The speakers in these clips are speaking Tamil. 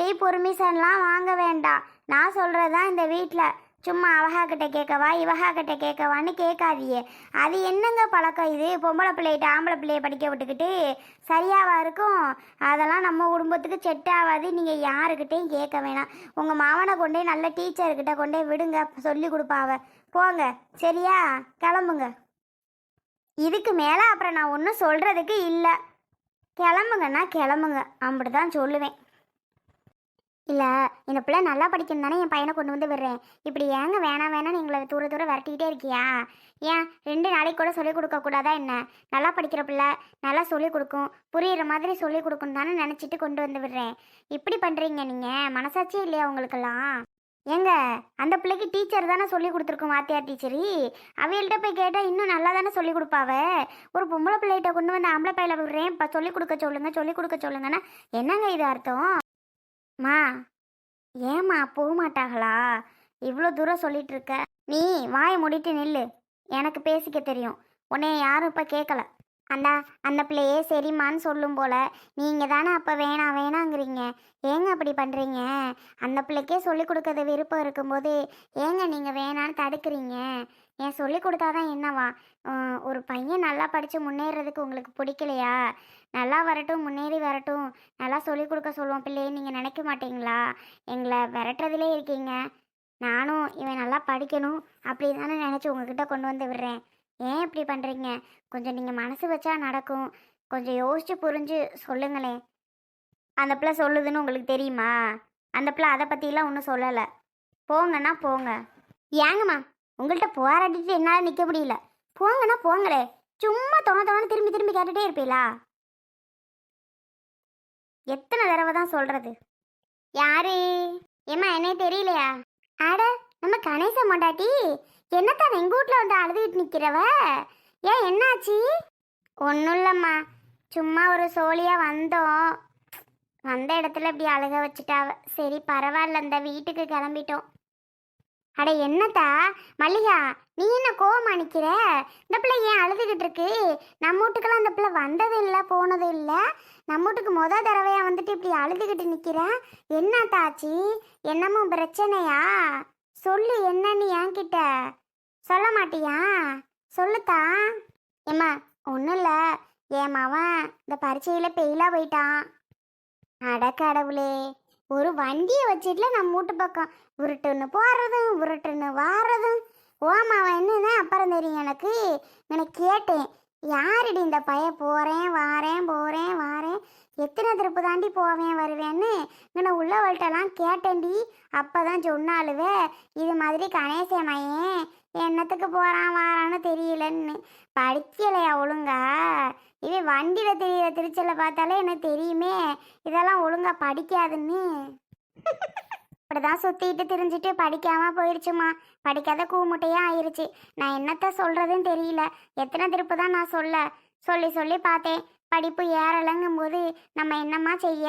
யாருக்கிட்டேயும் பொர்மிஷன்லாம் வாங்க வேண்டாம் நான் சொல்கிறது தான் இந்த வீட்டில் சும்மா அவஹா கிட்ட கேட்கவா இவஹா கிட்ட கேட்கவான்னு கேட்காதியே அது என்னங்க பழக்கம் இது? பொம்பளை பிள்ளைகிட்ட ஆம்பளை பிள்ளைய படிக்க விட்டுக்கிட்டு சரியாவா இருக்கும்? அதெல்லாம் நம்ம குடும்பத்துக்கு செட் ஆகாது நீங்கள் யாருக்கிட்டையும் கேட்க வேணாம். உங்கள் மாவனை கொண்டே நல்ல டீச்சர்கிட்ட கொண்டே விடுங்க. சொல்லி கொடுப்பாவ போங்க. சரியா? கிளம்புங்க. இதுக்கு மேலே அப்புறம் நான் ஒன்றும் சொல்கிறதுக்கு இல்லை. கிளம்புங்கன்னா கிளம்புங்க. அப்படி தான் சொல்லுவேன். இல்லை இந்த பிள்ளை நல்லா படிக்கணும் தானே என் பையனை கொண்டு வந்து விடுறேன். இப்படி ஏங்க வேணாம் வேணாம்னு எங்களை தூர தூரம் விரட்டிக்கிட்டே இருக்கியா? ஏன் ரெண்டு நாளைக்கு கூட சொல்லிக் கொடுக்கக்கூடாதா என்ன? நல்லா படிக்கிற பிள்ளை நல்லா சொல்லிக் கொடுக்கும் புரியுற மாதிரி சொல்லிக் கொடுக்கும் தானே நினச்சிட்டு கொண்டு வந்து விடுறேன். இப்படி பண்ணுறீங்க நீங்கள் மனசாட்சியே இல்லையா உங்களுக்கெல்லாம்? ஏங்க அந்த பிள்ளைக்கு டீச்சர் தானே சொல்லி கொடுத்துருக்கோம் வாத்தியார் டீச்சரி? அவைகள்கிட்ட போய் கேட்டால் இன்னும் நல்லா தானே சொல்லி கொடுப்பாவ? ஒரு பொம்பளை பிள்ளைகிட்ட கொண்டு வந்து ஆம்பளை பையில விடுறேன் இப்போ சொல்லிக் கொடுக்க சொல்லுங்க சொல்லிக் கொடுக்க சொல்லுங்கன்னா. என்னங்க இது அர்த்தம்? மா ஏம்மா போக மாட்டாங்களா இவ்வளோ தூரம் சொல்லிட்டு இருக்க நீ வாயை முடிட்டு நில்லு. எனக்கு பேசிக்க தெரியும். உன்னை யாரும் இப்போ கேட்கல அந்த அந்த பிள்ளையே சரிம்மான்னு சொல்லும் போல நீங்கள் தானே அப்போ வேணாம் வேணாங்கிறீங்க. ஏங்க அப்படி பண்ணுறீங்க அந்த பிள்ளைக்கே சொல்லிக் கொடுக்கறது விருப்பம் இருக்கும்போது ஏங்க நீங்கள் வேணான்னு தடுக்கிறீங்க? ஏன் சொல்லி கொடுத்தாதான் என்னவா? ஒரு பையன் நல்லா படித்து முன்னேறதுக்கு உங்களுக்கு பிடிக்கலையா? நல்லா வரட்டும் முன்னேறி வரட்டும். நல்லா சொல்லிக் கொடுக்க சொல்லுவோம் பிள்ளையே நீங்கள் நினைக்க மாட்டீங்களா? எங்களை விரட்டுறதுலே இருக்கீங்க. நானும் இவன் நல்லா படிக்கணும் அப்படி தானே நினச்சி உங்ககிட்ட கொண்டு வந்து விடுறேன். ஏன் இப்படி பண்ணுறீங்க கொஞ்சம் நீங்கள் மனசு வச்சா நடக்கும். கொஞ்சம் யோசிச்சு புரிஞ்சு சொல்லுங்களேன். அந்த பிள்ளை சொல்லுதுன்னு உங்களுக்கு தெரியுமா? அந்த பிள்ளை அதை பற்றிலாம் ஒன்றும் சொல்லலை. போங்கன்னா போங்க. ஏங்கம்மா உங்கள்கிட்ட போராடிட்டு என்னால் நிற்க முடியல. போங்கன்னா போங்களே. சும்மா தோண தோண திரும்பி திரும்பி கேட்டுகிட்டே இருப்பீங்களா எத்தனை தடவை தான் சொல்கிறது யாரு? ஏம்மா என்னே தெரியலையா? அட நம்ம கணேச மொண்டாட்டி என்னத்தான் எங்கள் வீட்ல வந்து அழுதுகிட்டு நிற்கிறவ ஏன் என்னாச்சு? ஒன்றும் இல்லைம்மா. சும்மா ஒரு சோழியாக வந்தோம். வந்த இடத்துல இப்படி அழுக வச்சுட்டாவ. சரி பரவாயில்ல இந்த வீட்டுக்கு கிளம்பிட்டோம். அட என்னத்தா? மல்லிகா நீ என்ன கோவமா நிக்கிற? இந்த பிள்ளை ஏன் அழுதுகிட்டு இருக்கு? நம்ம வீட்டுக்கெல்லாம் அந்த பிள்ளை வந்தது இல்லை போனது இல்லை. நம்ம வீட்டுக்கு மொதல் தடவையாக வந்துட்டு இப்படி அழுதுகிட்டு நிற்கிறேன் என்ன தாச்சி என்னமோ பிரச்சனையா? சொல்லு என்னன்னு என்கிட்ட. சொல்ல மாட்டியா? சொல்லுத்தா. ஏம்மா ஒன்றும் இல்லை. என் மவன் இந்த பரீட்சையில் பெயிலாக போயிட்டான். அட கடவுளே. ஒரு வண்டியை வச்சுட்டுல நம்ம வீட்டு பக்கம் உருட்டுன்னு போகிறதும் உருட்டுன்னு வாரதும். ஓமாவன் என்னன்னு அப்புறம் தெரியும் எனக்கு? என்னை கேட்டேன். யாருடி இந்த பைய? போகிறேன் வாரேன் போகிறேன் வாரேன். எத்தனை திருப்பு தாண்டி போவேன் வருவேன்னு என்னை உள்ளவள்கிட்டலாம் கேட்டேன்டி. அப்போ தான் சொன்னாலுவே இது மாதிரி கணேச என்னத்துக்கு போகிறான் வாரான்னு தெரியலன்னு. படிக்கலையா ஒழுங்கா? வண்டியில் தெரியிற திருச்சலை பார்த்தாலே எனக்கு தெரியுமே? இதெல்லாம் ஒழுங்காக படிக்காதுன்னு. இப்படிதான் சுற்றிட்டு திரிஞ்சிட்டு படிக்காமல் போயிடுச்சுமா படிக்காத கூமுட்டையாக ஆயிடுச்சு நான் என்னத்த சொல்கிறதுன்னு தெரியல. எத்தனை திருப்பு தான் நான் சொல்ல. சொல்லி சொல்லி பார்த்தேன். படிப்பு ஏறலைங்கும் போது நம்ம என்னம்மா செய்ய?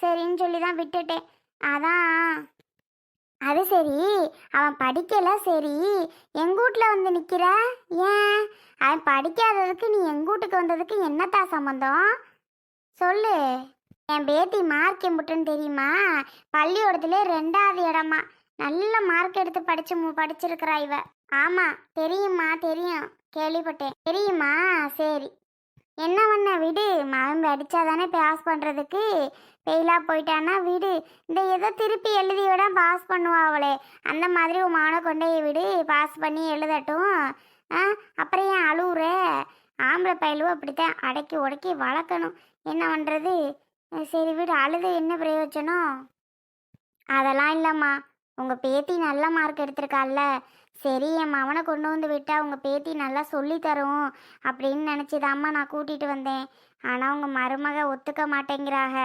சரின்னு சொல்லி தான் விட்டுட்டேன். அதான் அது சரி. அவன் படிக்கல சரி. எங்கள் வீட்டில் வந்து நிற்கிற ஏன்? அவன் படிக்காததுக்கு நீ எங்கள் வீட்டுக்கு வந்ததுக்கு என்னத்தா சம்மந்தம் சொல்லு. என் பேத்தி மார்க் எம்புட்டுன்னு தெரியுமா? பள்ளிக்கூடத்துல ரெண்டாவது இடமா. நல்ல மார்க் எடுத்து படிச்சு மு- படிச்சிருக்கிறா இவ. ஆமா தெரியுமா தெரியும். கேள்விப்பட்டேன். தெரியுமா? சரி. என்ன பண்ண? விடு. மகம்பு அடித்தா தானே பாஸ் பண்ணுறதுக்கு ஃபெயிலாக போயிட்டான்னா விடு. இந்த ஏதோ திருப்பி எழுதி விட பாஸ் பண்ணுவா அவளே. அந்த மாதிரி உன் மகனை கொண்டே விடு. பாஸ் பண்ணி எழுதட்டும். ஆ? அப்புறம் ஏன் அழுவுற? ஆம்பளை பயலுவும் அப்படித்தான் அடக்கி உடக்கி வளர்க்கணும். என்ன பண்ணுறது சரி விடு. அழுது என்ன பிரயோஜனம்? அதெல்லாம் இல்லைம்மா. உங்கள் பேத்தி நல்ல மார்க் எடுத்திருக்கால்ல சரி என் மவனை கொண்டு வந்து விட்டால் அவங்க பேத்தி நல்லா சொல்லித்தரும் அப்படின்னு நினச்சிதாம்மா நான் கூட்டிகிட்டு வந்தேன். ஆனால் அவங்க மருமக ஒத்துக்க மாட்டேங்கிறாக.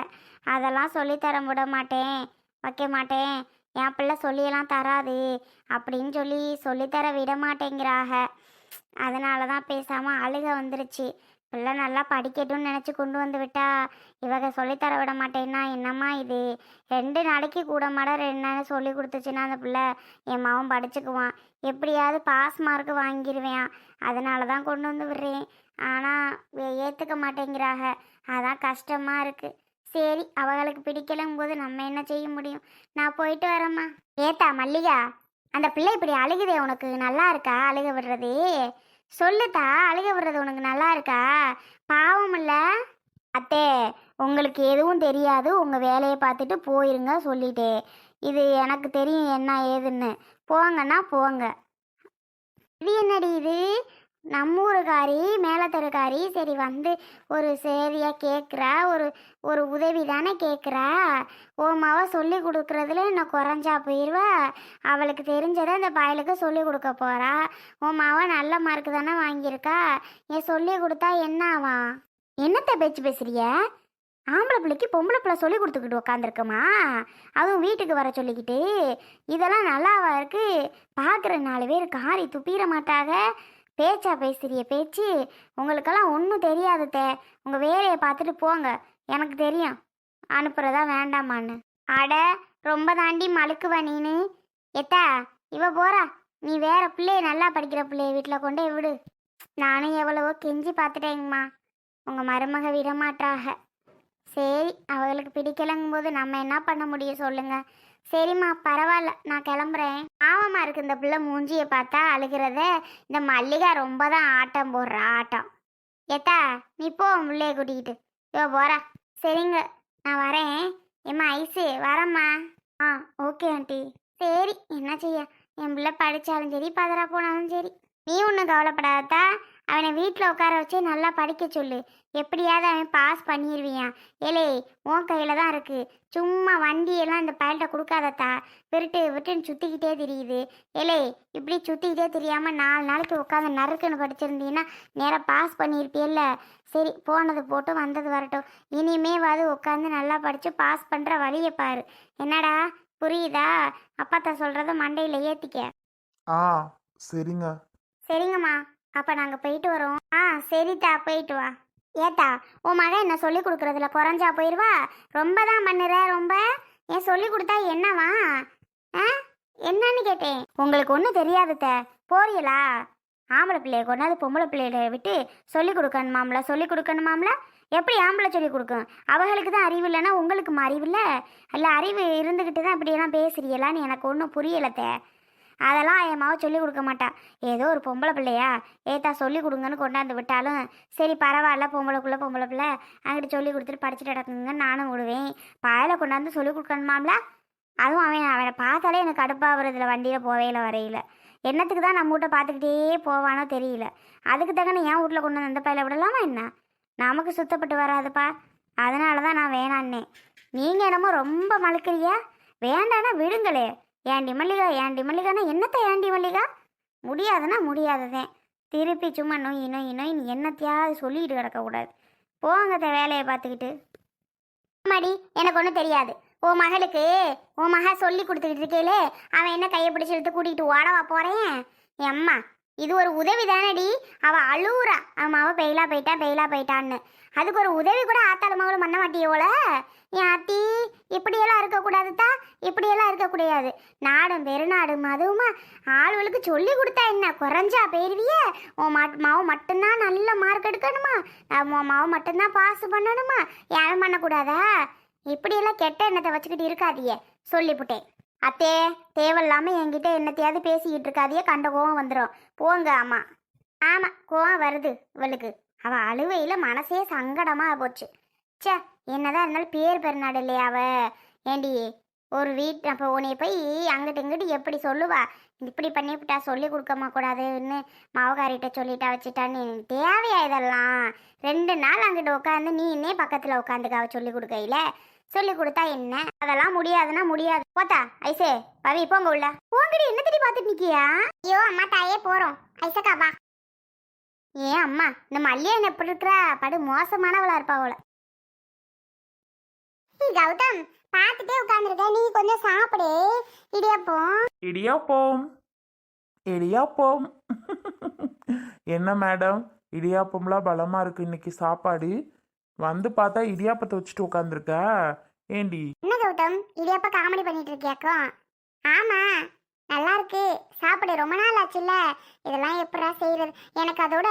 அதெல்லாம் சொல்லித்தர விட மாட்டேன். வைக்க மாட்டேன். என் பிள்ளை சொல்லியெல்லாம் தராது அப்படின்னு சொல்லி சொல்லித்தர விட மாட்டேங்கிறாக. அதனால தான் பேசாமல் அழுக வந்துருச்சு. பிள்ளை நல்லா படிக்கட்டும்னு நினச்சி கொண்டு வந்து விட்டா இவக சொல்லித்தர விட மாட்டேன்னா என்னம்மா இது? ரெண்டு நாளைக்கு கூட மாட ரெண்டு நாள் சொல்லி கொடுத்துச்சுன்னா அந்த பிள்ளை என் மகன் படிச்சுக்குவான். எப்படியாவது பாஸ் மார்க் வாங்கிடுவேன் அதனால தான் கொண்டு வந்து விடுறேன். ஆனால் ஏற்றுக்க மாட்டேங்கிறாக. அதான் கஷ்டமாக இருக்குது சரி அவங்களுக்கு பிடிக்கலங்கும் போது நம்ம என்ன செய்ய முடியும்? நான் போயிட்டு வரேம்மா. ஏத்தா மல்லிகா அந்த பிள்ளை இப்படி அழுகுதே உனக்கு? நல்லா இருக்கா? அழுக விடுறது? சொல்லுத்தா அழுக விடுறது உனக்கு நல்லா இருக்கா? பாவம் இல்லை? அத்தே உங்களுக்கு எதுவும் தெரியாது. உங்கள் வேலையை பார்த்துட்டு போயிருங்க சொல்லிட்டே. இது எனக்கு தெரியும் என்ன ஏதுன்னு. போங்கன்னா போங்க. இது என்னடி இது? நம்ம ஊருக்காரி மேலத்தருக்காரி சரி வந்து ஒரு சேவையாக கேட்குறா ஒரு ஒரு உதவி தானே கேட்குறா உன் சொல்லி கொடுக்குறதுல இன்னும் குறைஞ்சா போயிடுவா அவளுக்கு தெரிஞ்சதை அந்த பயலுக்கு சொல்லி கொடுக்க போகிறா உன் மாவ நல்ல மார்க் தானே வாங்கியிருக்கா. ஏன் சொல்லி கொடுத்தா என்ன ஆவான் என்னத்த பேச்சு பேசுறிய? ஆம்பளை பிள்ளைக்கு பொம்பளை பிள்ளை சொல்லி கொடுத்துக்கிட்டு உக்காந்துருக்குமா? அதுவும் வீட்டுக்கு வர சொல்லிக்கிட்டு இதெல்லாம் நல்லாவா இருக்குது பார்க்குற நாலு பேர் காரி துப்பிட மாட்டாக. பேச்சா பேசுறிய பேச்சு? உங்களுக்கெல்லாம் ஒன்றும் தெரியாது தே. உங்கள் வேலையை பார்த்துட்டு போங்க. எனக்கு தெரியும். அனுப்புறதா வேண்டாமான்னு. அட ரொம்ப தாண்டி மழுக்குவ நீனு. எத்தா இவ போறா. நீ வேற பிள்ளைய நல்லா படிக்கிற பிள்ளைய வீட்டில் கொண்டே விடு. நானும் எவ்வளவோ கெஞ்சி பார்த்துட்டேங்கம்மா. உங்கள் மருமக விட மாட்டாக சரி அவங்களுக்கு பிடிக்கலங்கும் போது நம்ம என்ன பண்ண முடியும் சொல்லுங்கள் சரிம்மா பரவாயில்ல நான் கிளம்புறேன். ஆமாம்மா இருக்கு இந்த பிள்ளை மூஞ்சியை பார்த்தா அழுகிறத. இந்த மல்லிகா ரொம்ப தான் ஆட்டம் போடுற ஆட்டம். ஏத்தா நீ போ உன் கூட்டிக்கிட்டு. யோ போறா. சரிங்க நான் வரேன். ஏம்மா ஐஸு வரேம்மா. Ah okay aunty. சரி என்ன செய்ய? என் பிள்ளை படித்தாலும் சரி பதறா போனாலும் சரி. நீ ஒன்றும் கவலைப்படாதா அவனை வீட்டில் உட்கார வச்சு நல்லா படிக்க சொல்லு. எப்படியாவது அவன் பாஸ் பண்ணிடுவியான் ஏலே உன் கையில் தான் இருக்குது சும்மா வண்டியெல்லாம் இந்த பயல்கிட்ட கொடுக்காதத்தா. விருட்டு விட்டுன்னு சுற்றிக்கிட்டே தெரியுது. ஏலே இப்படி சுற்றிக்கிட்டே தெரியாமல் நாலு நாளைக்கு உட்காந்து நறுக்குன்னு படிச்சிருந்தீங்கன்னா நேராக பாஸ் பண்ணியிருப்பியல்ல சரி போனது போட்டு வந்தது வரட்டும். இனிமேவாது உட்காந்து நல்லா படித்து பாஸ் பண்ணுற வழியை பாரு. என்னடா புரியுதா? அப்பாத்தா சொல்கிறத மண்டையில் ஏற்றிக்க ஆ சரிங்க. சரிங்கம்மா. அப்போ நாங்கள் போயிட்டு வரோம். ஆ சரித்தா போயிட்டு வா. ஏத்தா உன் மகன் என்ன சொல்லி கொடுக்குறதுல குறைஞ்சா போயிடுவா ரொம்ப தான் பண்ணுற ரொம்ப? ஏன் சொல்லி கொடுத்தா என்னவா? ஆ என்னன்னு கேட்டேன். உங்களுக்கு ஒன்றும் தெரியாது த போறீங்களா ஆம்பளை பிள்ளைய கொண்டாந்து பொம்பளை பிள்ளைய விட்டு சொல்லி கொடுக்கணுமாம்ல? சொல்லி கொடுக்கணுமாம்ல? எப்படி ஆம்பளை சொல்லி கொடுக்கும்? அவங்களுக்கு தான் அறிவு இல்லைன்னா உங்களுக்கு அறிவு இல்லை? இல்லை அறிவு இருந்துக்கிட்டு தான் இப்படியெல்லாம் பேசுறீங்களான்னு எனக்கு ஒன்றும் புரியலத்தை அதெல்லாம் என் மாவை சொல்லிக் கொடுக்க மாட்டா. ஏதோ ஒரு பொம்பளை பிள்ளையா? ஏத்தா சொல்லி கொடுங்கன்னு கொண்டாந்து விட்டாலும் சரி பரவாயில்ல பொம்பளைக்குள்ள பொம்பளை பிள்ளை அங்கிட்டு சொல்லி கொடுத்துட்டு படிச்சுட்டு கிடக்குங்கன்னு நானும் விடுவேன். பாயில் கொண்டாந்து சொல்லிக் கொடுக்கணுமாம்ல? அதுவும் அவன் அவனை பார்த்தாலே எனக்கு கடுப்பாகிறதுல வண்டியில் போவேல வரையில. என்னத்துக்கு தான் நம்ம வீட்டை பார்த்துக்கிட்டே போவானோ தெரியல. அதுக்கு தக்கன என் வீட்டில் கொண்டு வந்து அந்த பையில விடலாமா என்ன? நமக்கு சுத்தப்பட்டு வராதுப்பா. அதனால தான் நான் வேணான்னே நீங்கள் என்னமோ ரொம்ப மழுக்கிறியா? வேண்டான்னா விடுங்களே. ஏண்டி மல்லிகா ஏண்டி மல்லிகானா? என்னத்த ஏண்டி மல்லிகா? முடியாதுன்னா முடியாததேன் திருப்பி சும்மா நோய் நோய் நோய் நீ என்னத்தையாவது சொல்லிட்டு கிடக்கக்கூடாது போங்க இந்த வேலையை பார்த்துக்கிட்டு. மாடி எனக்கு ஒன்றும் தெரியாது. உன் மகளுக்கு உன் மக சொல்லி கொடுத்துக்கிட்டு இருக்கேலே அவன் என்ன கையை பிடிச்சி எடுத்து கூட்டிகிட்டு ஓடவா போகிறேன் எம்மா இது ஒரு உதவி தானடி. அவள் அழுவுறா. அவன் அவள் பெயிலா போயிட்டா பெயிலா போயிட்டான்னு. அதுக்கு ஒரு உதவி கூட ஆத்தாள் மகளும் பண்ண மாட்டியோல என் அத்தி இப்படியெல்லாம் இருக்கக்கூடாதுதா? இப்படியெல்லாம் இருக்கக்கூடாது. நாடும் பெருநாடும் அதுவுமா. ஆளுகளுக்கு சொல்லி கொடுத்தா என்ன? குறைஞ்சா போயிருவிய? உன் மட் மாவு மட்டும்தான் நல்ல மார்க் எடுக்கணுமா? உன் மாவு மட்டும்தான் பாஸ் பண்ணணுமா? யாரும் பண்ணக்கூடாதா? இப்படியெல்லாம் கெட்ட எண்ணத்தை வச்சுக்கிட்டு இருக்காதியே சொல்லிப்புட்டேன். அத்தே தேவையில்லாம என்கிட்ட என்னத்தையாவது பேசிக்கிட்டு இருக்காதையே கண்ட கோவம் வந்துடும் போங்க ஆமாம் ஆமா கோவம் வருது இவளுக்கு. அவ அழுவையில மனசே சங்கடமா போச்சு. சே என்னதான் இருந்தாலும் பேர் பெருநாடு இல்லையா அவ. ஏண்டி ஒரு வீட்டு அப்போ உன்னைய போய் அங்கிட்டு இங்கிட்டு எப்படி சொல்லுவா? இப்படி பண்ணிவிட்டா சொல்லி கொடுக்கமா கூடாதுன்னு மாவகாரிட்ட சொல்லிட்டா வச்சுட்டான்னு தேவையா இதெல்லாம்? ரெண்டு நாள் அங்கிட்ட உட்காந்து நீ இன்னே பக்கத்தில் உட்காந்துக்காவ சொல்லி கொடுக்கையில? சொல்லி கொடுத்தா என்ன? அதெல்லாம் முடியாதுன்னா முடியாது. போத்தா ஐசே பவி போங்க உள்ள. போங்கடி என்ன திடி பார்த்துட்டு நிக்கியா? ஐயோ அம்மா தாயே போறோம். ஐசக்கா வா. ஏன் அம்மா இந்த மல்லியன் எப்படி இருக்கிறா? படு மோசமானவளா இருப்பா அவள. கௌதம் பார்த்துட்டே உட்காந்துருக்க நீ கொஞ்சம் சாப்பிடு. இடியாப்போம் இடியாப்போம் இடியாப்போம் என்ன மேடம்? இடியாப்பம்லாம் பலமா இருக்கு இன்னைக்கு சாப்பாடு. வந்து பார்த்தா இடியாப்பத்தை வச்சுட்டு உட்காந்துருக்க ஏண்டி? என்ன கௌதம்? இடியாப்ப காமெடி பண்ணிட்டு இருக்கியாக்கோ? ஆமா நல்லா இருக்கு. சாப்பிடு ரொம்ப நாள் ஆச்சுல்ல. இதெல்லாம் எப்படா செய்யறது எனக்கு அதோட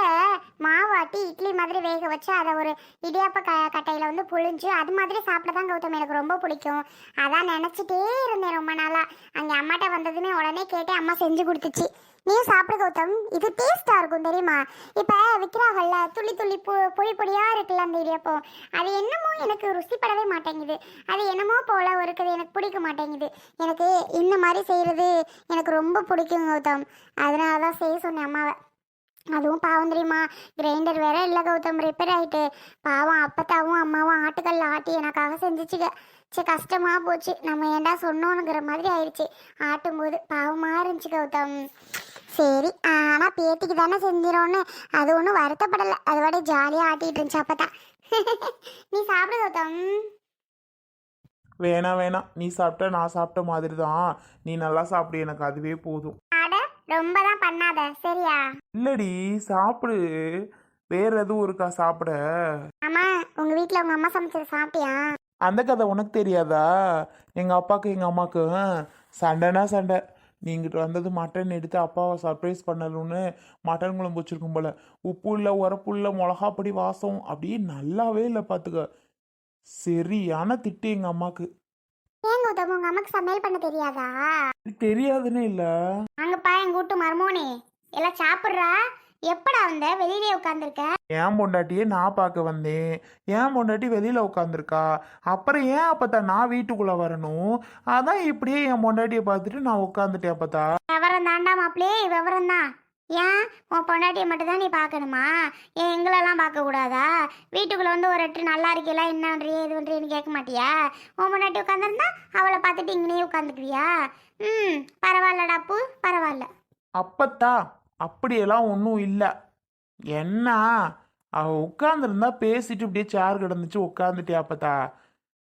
மாவாட்டி இட்லி மாதிரி வேக வச்சு அதை ஒரு இடியாப்ப க கட்டையில வந்து புழிஞ்சு அது மாதிரி சாப்பிட தான் கௌதம். எனக்கு ரொம்ப பிடிக்கும். அதான் நினச்சிட்டே இருந்தேன் ரொம்ப நாளாக அங்கே அம்மாட்ட வந்ததுமே உடனே கேட்டு அம்மா செஞ்சு கொடுத்துச்சு. நீ சாப்பிடு கௌதம். இது டேஸ்ட்டாக இருக்கும் தெரியுமா? இப்போ விற்கிறாங்கல்ல துள்ளி துள்ளி பொ பொடி பொடியாக இருக்குல்ல அந்த இடியாப்பம். அது என்னமோ எனக்கு ருசிப்படவே மாட்டேங்குது. அது என்னமோ போல இருக்குது எனக்கு பிடிக்க மாட்டேங்குது. எனக்கு இந்த மாதிரி செய்கிறது எனக்கு ரொம்ப பிடிக்கும் கௌதம். அதனால தான் செய்ய சொன்னேன் அம்மாவை. அதுவும் பாவம் தெரியுமா? கிரைண்டர் வேற இல்லை கௌதம் ரிப்பேர் ஆயிட்டு. பாவம் அப்பத்தாவும் அம்மாவும் ஆட்டுக்கல்ல ஆட்டி எனக்காக செஞ்சிச்சுக்க சே கஷ்டமா போச்சு. நம்ம ஏன்டா சொன்னோனுங்கிற மாதிரி ஆயிடுச்சு. ஆட்டும்போது பாவமாக இருந்துச்சு கௌதம். சரி ஆனால் பேத்திக்கு தானே செஞ்சிரோன்னு. அது ஒன்றும் வருத்தப்படலை. அது வாடி ஜாலியாக ஆட்டிட்டு இருந்துச்சு அப்பதான். நீ சாப்பிடு கௌதம். வேணாம் வேணாம். நீ சாப்பிட்ட நான் சாப்பிட்ட மாதிரி தான் நீ நல்லா சாப்பிடு. எனக்கு அதுவே போதும். ரொம்ப தான் பண்ணாத சரியா? இல்லடி சாப்பிடு. வேற எதுவும் இருக்கா சாப்பிட? ஆமா உங்க வீட்ல உங்க அம்மா சமைச்சது சாப்பிட்டியா? அந்த கதை உனக்கு தெரியாதா? எங்க அப்பாவுக்கு எங்க அம்மாவுக்கு சண்டைனா சண்டை. நீங்கிட்டு வந்தது மட்டன் எடுத்து அப்பாவை சர்ப்ரைஸ் பண்ணணும்னு மட்டன் குழம்பு வச்சிருக்கும் போல. உப்பு இல்லை உரப்பு இல்லை மிளகா பொடி வாசம் அப்படியே நல்லாவே இல்லை பார்த்துக்க சரியான திட்டு எங்க அம்மாக்கு. ஏன் கௌதம் உங்க அம்மாக்கு சமையல் பண்ண தெரியாதா? தெரியாதுன்னு இல்லை. அங்கப்பா எங்க வீட்டு மருமோனே. எல்லாம் சாப்பிட்றா? எப்படா வந்த? வெளியிலே உட்காந்துருக்க ஏன் பொண்டாட்டியே நான் பார்க்க வந்தேன். ஏன் பொண்டாட்டி வெளியில் உட்காந்துருக்கா அப்புறம் ஏன் அப்பத்தா நான் வீட்டுக்குள்ளே வரணும்? அதான் இப்படியே என் பொண்டாட்டியை பார்த்துட்டு நான் உட்காந்துட்டேன் அப்பத்தா. விவரம் தாண்டா மாப்பிளே விவரம் தான். ஏன்? உன் பொண்டாட்டியை மட்டும் தான் நீ பார்க்கணுமா? ஏன் எங்களெல்லாம் பார்க்கக்கூடாதா? வீட்டுக்குள்ளே வந்து ஒரு எட்டு நல்லா இருக்கீங்களா என்ன இது பண்றீன்னு கேட்க மாட்டியா? உன் பொண்டாட்டி உட்காந்துருந்தா அவளை பார்த்துட்டு இங்கேயே உட்காந்துக்குவியா ம் பரவாயில்லடாப்பு பரவாயில்ல. அப்பத்தா அப்படியெல்லாம் ஒன்றும் இல்லை. என்ன? அவ உட்காந்துருந்தா பேசிட்டு இப்படியே சேர் கிடந்துச்சு உட்காந்துட்டியா அப்பத்தா?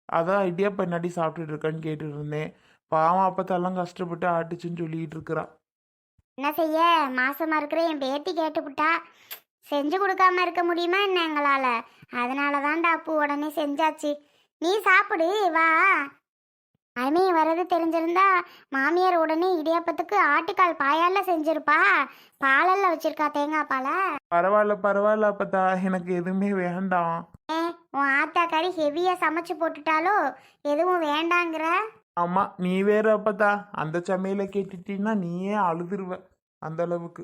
அதான் இடியாப்ப என்னாடி சாப்பிட்டுட்டு இருக்கான்னு கேட்டுட்டு இருந்தேன். பாவம் அப்பத்தாலாம் கஷ்டப்பட்டு ஆட்டுச்சுன்னு சொல்லிட்டு இருக்கிறான். என்ன செய்ய? மாசமா இருக்கிற என் பேத்தி கேட்டுப்புட்டா. செஞ்சு கொடுக்காம இருக்க முடியுமா என்ன எங்களால? அதனால தான்டா அப்பு உடனே செஞ்சாச்சு. நீ சாப்பிடு வா. அருமை வர்றது தெரிஞ்சிருந்தா மாமியார் உடனே இடியாப்பத்துக்கு ஆட்டுக்கால் பாயால செஞ்சிருப்பா. பாலல்ல வச்சிருக்கா தேங்காய் பாலை? பரவாயில்ல பரவாயில்ல அப்பத்தா. எனக்கு எதுவுமே வேண்டாம். ஏ உன் ஆத்தாக்காரி ஹெவியா சமைச்சு போட்டுட்டாலோ? எதுவும் வேண்டாங்கிற? ஆமாம் நீ வேற அப்பத்தா? அந்த சமையலை கேட்டுட்டீன்னா நீயே அழுதுருவ. அந்த அளவுக்கு.